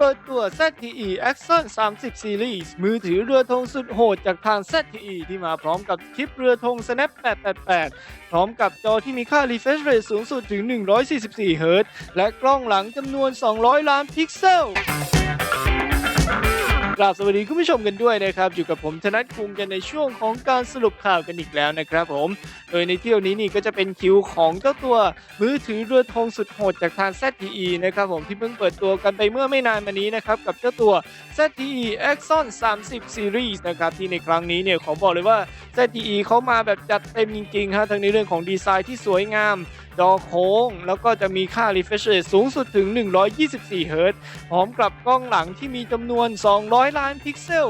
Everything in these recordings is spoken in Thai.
เปิดตัว ZTE Axon 30 Series มือถือเรือธงสุดโหดจากทาง ZTE ที่มาพร้อมกับชิปเรือธง Snap 888 พร้อมกับจอที่มีค่า refresh rate สูงสุดถึง 144เฮิรต์และกล้องหลังจำนวน 200 ล้านพิกเซล กราบสวัสดีคุณผู้ชมกันด้วยนะครับ อยู่กับผมธนัทคุงกันในช่วงของการสรุปข่าวกันอีกแล้วนะครับผม โดยในเที่ยวนี้นี่ก็จะเป็นคิวของเจ้าตัวมือถือเรือธงสุดโหดจากทาง ZTE นะครับผมที่เพิ่งเปิดตัวกันไปเมื่อไม่นานมานี้นะครับกับเจ้าตัว ZTE Axon 30 Series นะครับที่ในครั้งนี้เนี่ยขอบอกเลยว่า ZTE เขามาแบบจัดเต็มจริงๆฮะทั้งในเรื่องของดีไซน์ที่สวยงาม จอโค้ง แล้วก็จะมีค่า refresh rate สูงสุดถึง 124เฮิรตซ์พร้อมกับกล้องหลังที่มีจำนวน 200 ล้านพิกเซล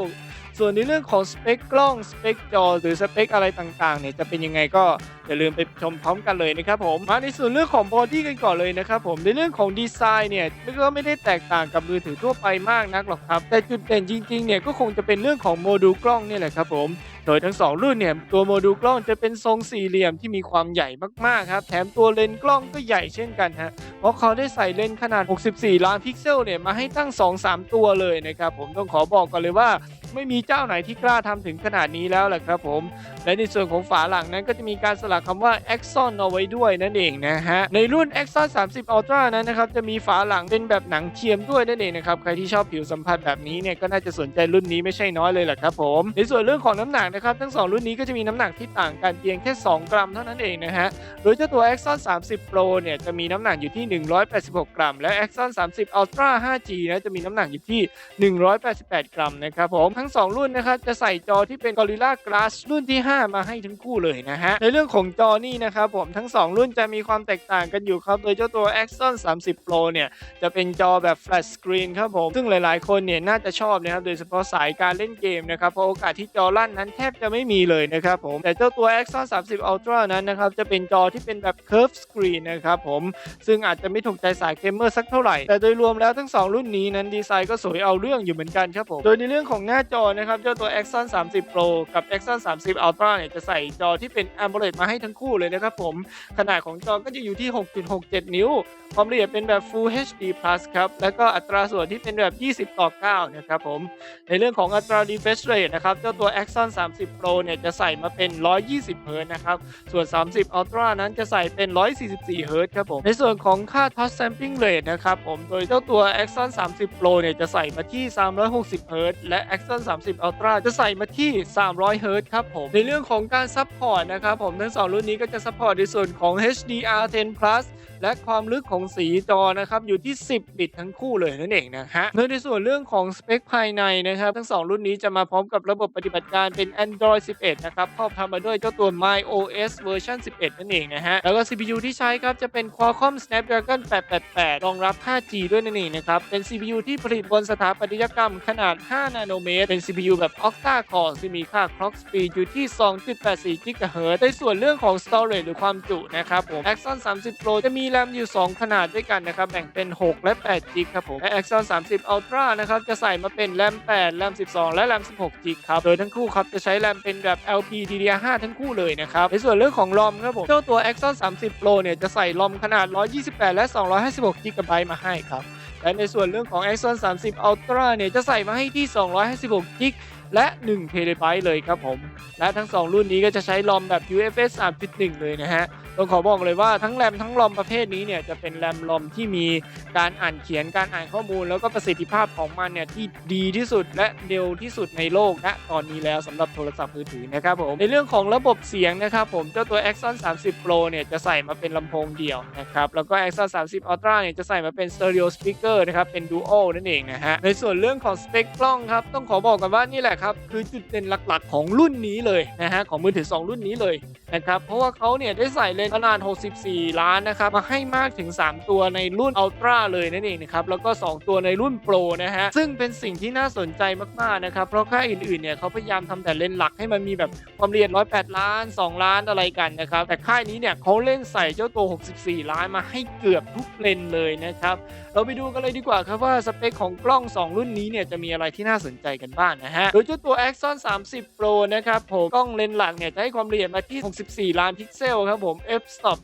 ส่วนในเรื่องของสเปคกล้อง สเปคจอ หรือสเปคอะไรต่างๆเนี่ยจะเป็นยังไงก็อย่าลืมไปชมพร้อมกันเลยนะครับผมมาในส่วนเรื่องของบอดี้กันก่อนเลยนะครับผมในเรื่องของดีไซน์เนี่ยก็ไม่ได้แตกต่างกับมือถือทั่วไปมากนักหรอกครับ แต่จุดเด่นจริงๆเนี่ยก็คงจะเป็นเรื่องของโมดูลกล้องนี่แหละครับผมโดยทั้ง 2 รุ่นเนี่ยตัวโมดูลกล้องจะเป็นทรงสี่เหลี่ยมที่มีความใหญ่มากๆครับแถมตัวเลนส์กล้องก็ใหญ่เช่นกันฮะเพราะเขาได้ใส่เลนส์ขนาด 64 ล้านพิกเซลเนี่ยมาให้ตั้ง 2-3 ตัวเลยนะครับผมต้องขอบอกก่อนเลยว่าไม่มีเจ้าไหนที่กล้าทำถึงขนาดนี้แล้วแหละครับผม และในส่วนของฝาหลังนั้นก็จะมีการสลักคำว่า Axon เอาไว้ด้วยนั่นเองนะฮะ ในรุ่น Axon 30 Ultra นั้นนะครับ จะมีฝาหลังเป็นแบบหนังเทียมด้วยนั่นเองนะครับ ใครที่ชอบผิวสัมผัสแบบนี้เนี่ยก็น่าจะสนใจรุ่นนี้ไม่ใช่น้อยเลยแหละครับผม ในส่วนเรื่องของน้ำหนักนะครับ ทั้งสองรุ่นนี้ก็จะมีน้ำหนักที่ต่างกันเพียงแค่ 2 กรัมเท่านั้นเองนะฮะ โดยเจ้าตัว Axon 30 Pro เนี่ยจะมีน้ำหนักอยู่ที่ 186 กรัม และ Axon 30 Ultra 5G นะจะมีน้ำหนักอยู่ที่ 188 กรัมนะครับผมทั้ง 2 รุ่นนะครับจะใส่จอที่เป็น Gorilla Glass รุ่นที่ 5 มาให้ทั้งคู่เลยนะฮะในเรื่องของจอนี่นะครับผมทั้ง 2 รุ่นจะมีความแตกต่างกันอยู่ครับ โดยเจ้าตัว Axon 30 Pro เนี่ย จะเป็นจอแบบ Flat Screen ครับผม ซึ่งหลายๆ คนเนี่ยน่าจะชอบนะครับ โดยเฉพาะสายการเล่นเกมนะครับ เพราะโอกาสที่จอลั่นนั้นแทบจะไม่มีเลยนะครับผม แต่เจ้าตัว Axon 30 Ultra นั้นนะครับ จะเป็นจอที่เป็นแบบ Curve Screen นะครับผม ซึ่งอาจจะไม่ถูกใจสายเกมเมอร์สักเท่าไหร่ แต่โดยรวมแล้วทั้ง 2 รุ่นนี้นั้นดีไซน์ก็สวยเอาเรื่องอยู่เหมือนกันครับผม โดยในเรื่องของหน้าจอนะครับ เจ้าตัว Axon 30 Pro กับ Axon 30 Ultra เนี่ยจะใส่จอที่เป็น AMOLED มาให้ทั้งคู่เลยนะครับผม ขนาดของจอก็จะอยู่ที่ 6.67 นิ้ว ความละเอียดเป็นแบบ Full HD Plus ครับ แล้วก็อัตราส่วนที่เป็นแบบ 20 ต่อ 9 นะครับผม ในเรื่องของอัตรา refresh rate นะครับ เจ้าตัว Axon 30 Pro เนี่ยจะใส่มาเป็น 120เฮิรตนะครับ ส่วน 30 Ultra นั้นจะใส่เป็น 144เฮิรตครับผม ในส่วนของค่า touch sampling rate นะครับผม โดยเจ้าตัว Axon 30 Pro เนี่ยจะใส่มาที่ 360เฮิรตและ Axon 30 Ultra จะใส่มาที่ 300เฮิรตครับผม ในเรื่องของการซัพพอร์ตนะครับผมทั้งรุ่นนี้ก็จะซัพพอร์ตในส่วนของ HDR10 Plus และความลึกของสีจอนะครับอยู่ที่ 10 บิตทั้งคู่เลยนั่นเองนะฮะโดยในส่วนเรื่องของสเปคภายในนะครับ ทั้ง 2 รุ่นนี้จะมาพร้อมกับระบบปฏิบัติการเป็น Android 11 นะครับครอบทำมาด้วยเจ้าตัว MyOS เวอร์ชัน11 นั่นเองนะฮะ แล้วก็ CPU ที่ใช้ครับจะเป็น Qualcomm Snapdragon 888 รองรับ 5G ด้วยนั่นเองนะครับ เป็น CPU ที่ผลิตบนสถาปัตยกรรมขนาด 5 นาโนเมตร เป็น CPU แบบ Octa Core ซึ่งมีค่า Clock Speed อยู่ที่ 2.84 GHz ในส่วนเรื่องของ Storage หรือความจุนะครับผม Axon 30 Pro จะมีีแรมอยู่ 2 ขนาดด้วยกันนะครับ แบ่งเป็น 6 และ8 g ครับผมและ Axon 30 Ultra นะครับ จะใส่มาเป็นแรม 8 แรม 12 และแรม 16 g ครับ โดยทั้งคู่ครับ จะใช้แรมเป็นแบบ LPDDR5 ทั้งคู่เลยนะครับ ในส่วนเรื่องของ ROM ครับผม เจ้าตัว Axon 30 Pro เนี่ย จะใส่ ROM ขนาด 128 และ 256 g b มาให้ครับและในส่วนเรื่องของ Axon 30 Ultra เนี่ย จะใส่มาให้ที่ 256 g b และ1 t b เลยครับผม และทั้ง 2 รุ่นนี้ก็จะใช้ ROM แบบ UFS 3.1 เลยนะฮะต้องขอบอกเลยว่าทั้งแรมทั้งรอมประเภทนี้เนี่ยจะเป็นแรมรอมที่มีการอ่านเขียนการอ่านข้อมูล แล้วก็ประสิทธิภาพของมันเนี่ยที่ดีที่สุดและเร็วที่สุดในโลกณตอนนี้แล้วสำหรับโทรศัพท์มือถือนะครับผมในเรื่องของระบบเสียงนะครับผมเจ้าตัว Axon 30 Pro เนี่ยจะใส่มาเป็นลำโพงเดี่ยวนะครับแล้วก็ Axon 30 Ultra เนี่ยจะใส่มาเป็น Stereo Speaker นะครับเป็น Dual นั่นเองนะฮะในส่วนเรื่องของสเปคกล้องครับต้องขอบอกกันว่านี่แหละครับ คือจุดเด่นหลักๆ ของรุ่นนี้เลยนะฮะของมือถือ 2 รุ่นนี้เลยนะครับ เพราะว่าเขาเนี่ยได้ใส่เลนส์ขนาด 64 ล้านนะครับ มาให้มากถึง 3 ตัวในรุ่น Ultra เลยนั่นเองนะครับ แล้วก็ 2 ตัวในรุ่น Pro นะฮะ ซึ่งเป็นสิ่งที่น่าสนใจมากๆนะครับ เพราะค่ายอื่นๆ เนี่ยเขาพยายามทำแต่เลนส์หลักให้มันมีแบบความละเอียด 108 ล้าน 2 ล้านอะไรกันนะครับ แต่ค่ายนี้เนี่ยเขาเล่นใส่เจ้าตัว 64 ล้านมาให้เกือบทุกเลนส์เลยนะครับ เราไปดูกันเลยดีกว่าครับว่าสเปคของกล้อง 2 รุ่นนี้เนี่ยจะมีอะไรที่น่าสนใจกันบ้างนะฮะ โดยเจ้าตัว Axon 30 Pro นะครับผมกล้องเลนส์หลักเนี่ยจะให้ความละเอียดมาที่ 64 ล้านพิกเซลครับผม f stop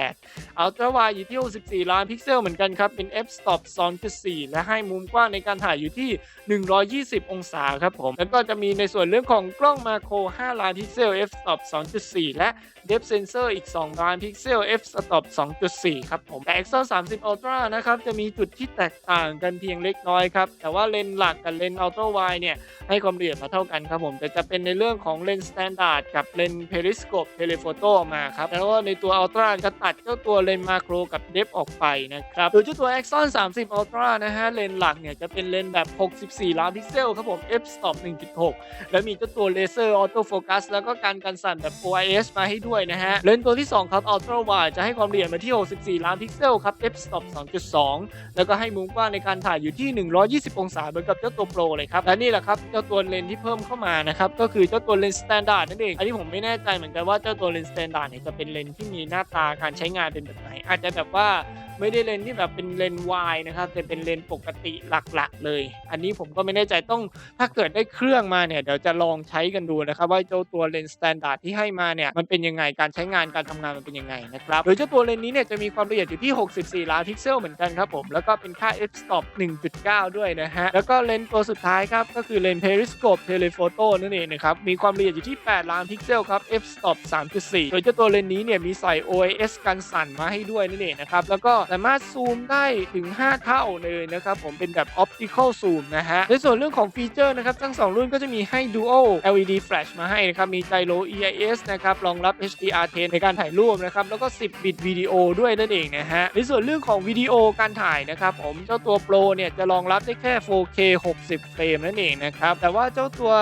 1.8 Ultra Wide อยู่ที่ 64 ล้านพิกเซลเหมือนกันครับเป็น f stop 2.4 และให้มุมกว้างในการถ่ายอยู่ที่ 120 องศาครับผม แล้วก็จะมีในส่วนเรื่องของกล้องมาโคร 5 ล้านพิกเซล f stop 2.4 และ depth sensor อีก 2 ล้านพิกเซล f stop 2.4 ครับผมแต่ Axon 30 Ultra นะครับจะมีจุดที่แตกต่างกันเพียงเล็กน้อยครับแต่ว่าเลนส์หลักกับเลนส์ Ultra Wide เนี่ยให้ความละเอียดมาเท่ากันครับผม แต่จะเป็นในเรื่องของเลนส์ Standard กับเลนส์ Periscope Telephoto ออกมาครับแล้วก็ในตัว Ultra จะตัดเจ้าตัวเลนส์มาโครกับ Depth ออกไปนะครับโดยเจ้าตัว Axon 30 Ultra นะฮะเลนส์หลักเนี่ยจะเป็นเลนส์แบบ 64 ล้านพิกเซลครับผม f stop 1.6 แล้วมีเจ้าตัวเลเซอร์ออโต้โฟกัสแล้วก็การกันสั่นแบบ OIS มาให้ด้วยนะฮะเลนส์ตัวที่ 2 ครับ Ultra Wide จะให้ความละเอียดมาที่ 64 ล้านพิกเซลครับ f stop 2.2 แล้วก็ให้มุมกว้างในการถ่ายอยู่ที่ 120 องศาเหมือนกับเจ้าตัว Pro เลยครับและนี่แหละครับเจ้าตัวเลนที่เพิ่มเข้ามานะครับก็คือเจ้าตัวเลนส์ Standard นั่นเองอันนี้ผมไม่แน่ใจเหมือนกันว่าเจ้าตัวเลนส์ Standard เนี่ยจะเป็นเลนที่มีหน้าตาการใช้งานเป็นแบบไหน อาจจะแบบว่า ไม่ได้เลนส์ที่แบบเป็นเลนส์วายนะครับแต่เป็นเลนส์ปกติหลักๆ เลย อันนี้ผมก็ไม่แน่ใจต้องถ้าเกิดได้เครื่องมาเนี่ยเดี๋ยวจะลองใช้กันดูนะครับว่าเจ้าตัวเลนส์ Standard ที่ให้มาเนี่ยมันเป็นยังไงการใช้งานการทำงานมันเป็นยังไงนะครับโดยเจ้าตัวเลนส์นี้เนี่ยจะมีความละเอียดอยู่ที่ 64 ล้านพิกเซลเหมือนกันครับผมแล้วก็เป็นค่า f stop 1.9 ด้วยนะฮะแล้วก็เลนส์ตัวสุดท้ายครับก็คือเลนส์ periscope telephoto นั่นเองนะครับมีความละเอียดอยู่ที่ 8 ล้านพิกเซลครับ f stop 3.4 โดยเจ้าตัวเลนนี้เนี่ยมีใส่ OIS กันสั่นมาให้ด้วยนั่นเองนะครับแล้วก็สามารถซูมได้ถึง 5 เท่าเลยนะครับผมเป็นแบบ optical zoom นะฮะในส่วนเรื่องของฟีเจอร์นะครับ ทั้ง 2 รุ่นก็จะมีให้ dual LED flash มาให้นะครับ มี gyro EIS นะครับรองรับ HDR10 ในการถ่ายรูปนะครับ แล้วก็ 10 บิตวิดีโอด้วยนั่นเองนะฮะในส่วนเรื่องของวิดีโอการถ่ายนะครับผมเจ้าตัว Pro เนี่ยจะรองรับได้แค่ 4K 60 เฟรมนั่นเองนะครับแต่ว่าเจ้าตัว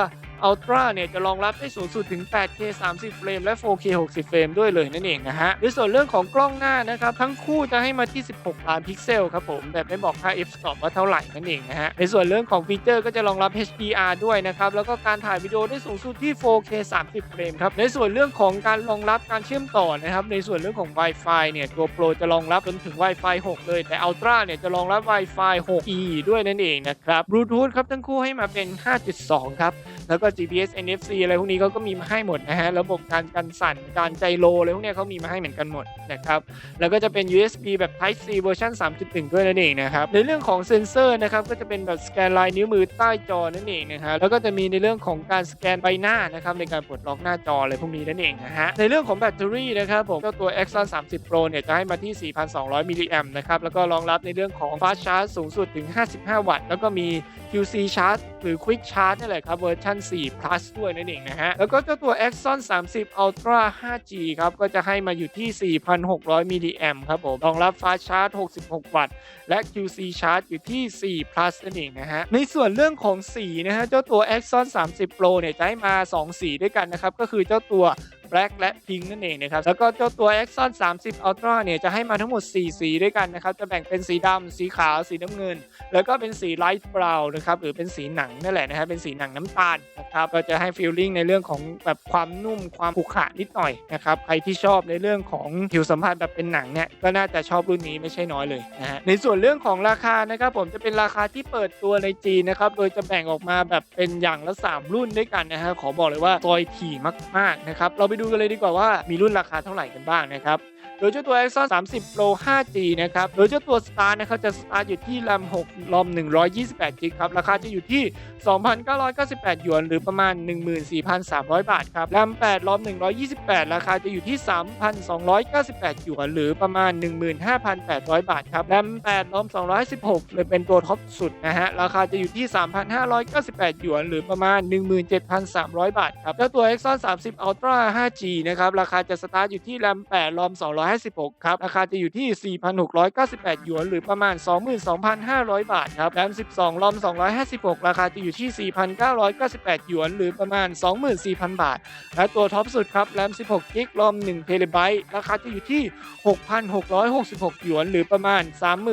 Ultra เนี่ยจะรองรับได้สูงสุดถึง 8K 30 เฟรม และ 4K 60 เฟรมด้วยเลยนั่นเองนะฮะในส่วนเรื่องของกล้องหน้านะครับ ทั้งคู่จะให้มาที่ 16 ล้านพิกเซลครับผมแบบไม่บอกค่า f stop ว่าเท่าไหร่นั่นเองนะฮะในส่วนเรื่องของฟีเจอร์ก็จะรองรับ HDR ด้วยนะครับ แล้วก็การถ่ายวิดีโอได้สูงสุดที่ 4K 30 เฟรมครับ ในส่วนเรื่องของการรองรับการเชื่อมต่อนะครับ ในส่วนเรื่องของ Wi-Fi เนี่ยตัว Pro จะรองรับจนถึง Wi-Fi 6 เลย แต่ Ultra เนี่ยจะรองรับ Wi-Fi 6E ด้วยนั่นเองนะครับ Bluetooth ครับทั้งคู่ให้มาเป็น 5.2 ครับ แล้วก็ GPS NFC อะไรพวกนี้เขาก็มีมาให้หมดนะฮะ ระบบการกันสั่น การไจโรอะไรพวกนี้เขามีมาให้เหมือนกันหมดนะครับ แล้วก็จะเป็น USB แบบ Type C เวอร์ชัน3.1 ด้วยนั่นเองนะครับ ในเรื่องของเซ็นเซอร์นะครับ ก็จะเป็นแบบสแกนลายนิ้วมือใต้จอนั่นเองนะครับ แล้วก็จะมีในเรื่องของการสแกนใบหน้านะครับในการปลดล็อกหน้าจออะไรพวกนี้นั่นเองนะฮะ ในเรื่องของแบตเตอรี่นะครับผมเจ้าตัว Exxon 30 Pro เนี่ยจะให้มาที่ 4,200 มิลลิแอมป์นะครับ แล้วก็รองรับในเรื่องของ Fast Charge สูงสุดถึง 55 วัตต์ แล้วก็มี QC Charge หรือ Quick Charge นี่แหละครับเวอร์ชัน4 plus ด้วยนั่นเองนะฮะ แล้วก็เจ้าตัว Exxon 30 Ultra 5G ครับ ก็จะให้มาอยู่ที่ 4,600 มิลลิแอมครับผมรองรับ Fast Charge 66 วัตต์ และ QC Charge อยู่ที่ 4 plus นั่นเองนะฮะ ในส่วนเรื่องของสีนะฮะ เจ้าตัว Exxon 30 Pro เนี่ยจะให้มา 2 สีด้วยกันนะครับ ก็คือเจ้าตัว Black และ Pink นั่นเองนะครับ แล้วก็เจ้าตัว Exxon 30 Ultra เนี่ยจะให้มาทั้งหมด 4 สีด้วยกันนะครับ จะแบ่งเป็นสีดำ สีขาว สีน้ำเงิน แล้วก็เป็นสีไลท์บราวน์นะครับ หรือเป็นสีหนังนั่นแหละนะครับเป็นสีหนังน้ำตาลนะครับก็จะให้ฟีลลิ่งในเรื่องของแบบความนุ่ม ความขรุขระนิดหน่อยนะครับ ใครที่ชอบในเรื่องของผิวสัมผัสแบบเป็นหนังเนี่ย ก็น่าจะชอบรุ่นนี้ไม่ใช่น้อยเลยนะฮะ ในส่วนเรื่องของราคานะครับ ผมจะเป็นราคาที่เปิดตัวในจีนนะครับ โดยจะแบ่งออกมาแบบเป็นอย่างละ 3 รุ่นด้วยกันนะฮะ ขอบอกเลยว่าซอยถี่มากๆนะครับ เราไปดูกันเลยดีกว่าว่ามีรุ่นราคาเท่าไหร่กันบ้างนะครับ โดยเจ้าตัว Exxon 30 Pro 5G นะครับ โดยเจ้าตัว Star นะครับจะ Start อยู่ที่ RAM 6 ROM 128 g b ครับ ราคาจะอยู่ที่ 2,998 หยวน หรือประมาณ 14,300 บาทครับ RAM 8 ROM 128 ราคาจะอยู่ที่ 3,298 หยวน หรือประมาณ 15,800 บาทครับ RAM 8 ROM 216 เลยเป็นตัวท็อปสุดนะฮะ ราคาจะอยู่ที่ 3,598 หยวน หรือประมาณ 17,300 บาทครับ เจ้าตัว Exxon 30 Ultra 5G นะครับ ราคาจะ Start อยู่ที่ RAM 8 ROM 2 256 ครับ ราคาจะอยู่ที่ 4,698 หยวน หรือประมาณ 22,500 บาทครับ RAM 12 ROM 256 ราคาจะอยู่ที่ 4,998 หยวน หรือประมาณ 24,000 บาท และตัวท็อปสุดครับ RAM 16 g b ROM 1 t b ราคาจะอยู่ที่ 6,666 หยวน หรือประมาณ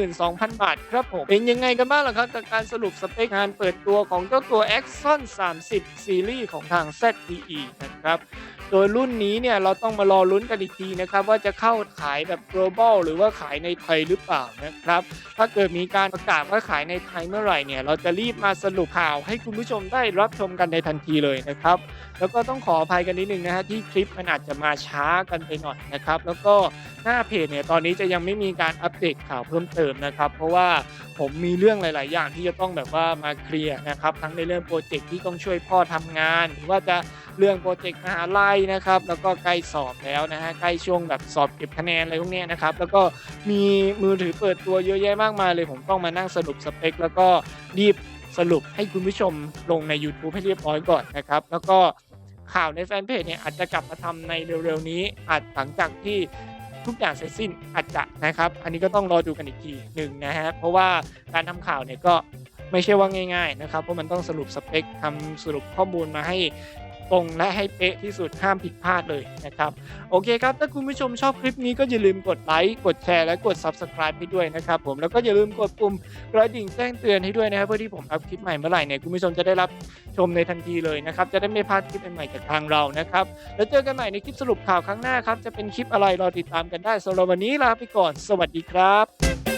32,000 บาทครับผม เป็นยังไงกันบ้างล่ะครับกับการสรุปสเปคงานเปิดตัวของเจ้าตัว Exxon 30 ซีรีส์ของทาง ZTE นะครับ โดยรุ่นนี้เนี่ยเราต้องมารอลุ้นกันอีกทีนะครับว่าจะเข้าขายแบบ global หรือว่าขายในไทยหรือเปล่านะครับ ถ้าเกิดมีการประกาศว่าขายในไทยเมื่อไหร่เนี่ย เราจะรีบมาสรุปข่าวให้คุณผู้ชมได้รับชมกันในทันทีเลยนะครับ แล้วก็ต้องขออภัยกันนิดนึงนะฮะที่คลิปมันอาจจะมาช้ากันไปหน่อยนะครับ แล้วก็หน้าเพจเนี่ยตอนนี้จะยังไม่มีการอัปเดตข่าวเพิ่มเติมนะครับ เพราะว่าผมมีเรื่องหลาย ๆ อย่างที่จะต้องแบบว่ามาเคลียร์นะครับ ทั้งในเรื่องโปรเจกต์ที่ต้องช่วยพ่อทำงาน หรือว่าจะเรื่องโปรเจกต์มหาลัยนะครับ แล้วก็ใกล้สอบแล้วนะฮะใกล้ช่วงแบบสอบเก็บคะแนนอะไรพวกนี้นะครับแล้วก็มีมือถือเปิดตัวเยอะแยะมากมายเลย ผมต้องมานั่งสรุปสเปค แล้วก็รีบสรุปให้คุณผู้ชมลงใน YouTube ให้เรียบร้อยก่อนนะครับ แล้วก็ข่าวในแฟนเพจเนี่ยอาจจะกลับมาทำในเร็วๆนี้ อาจหลังจากที่ทุกอย่างเสร็จสิ้นอาจจะนะครับ อันนี้ก็ต้องรอดูกันอีกทีหนึ่งนะฮะเพราะว่าการทำข่าวเนี่ยก็ไม่ใช่ว่าง่าย ๆนะครับ เพราะมันต้องสรุปสเปคทำสรุปข้อมูลมาให้ ตรงและให้เป๊ะที่สุดห้ามผิดพลาดเลยนะครับโอเคครับ ถ้าคุณผู้ชมชอบคลิปนี้ก็อย่าลืมกดไลค์กดแชร์และกด Subscribe ให้ด้วยนะครับผมแล้วก็อย่าลืมกดปุ่มกระดิ่งแจ้งเตือนให้ด้วยนะครับเพื่อที่ผมอัพคลิปใหม่เมื่อไหร่เนี่ยคุณผู้ชมจะได้รับชมในทันทีเลยนะครับจะได้ไม่พลาดคลิปใหม่ๆจากทางเรานะครับแล้วเจอกันใหม่ในคลิปสรุปข่าวครั้งหน้าครับจะเป็นคลิปอะไรรอติดตามกันได้สำหรับวันนี้ลาไปก่อน สวัสดีครับ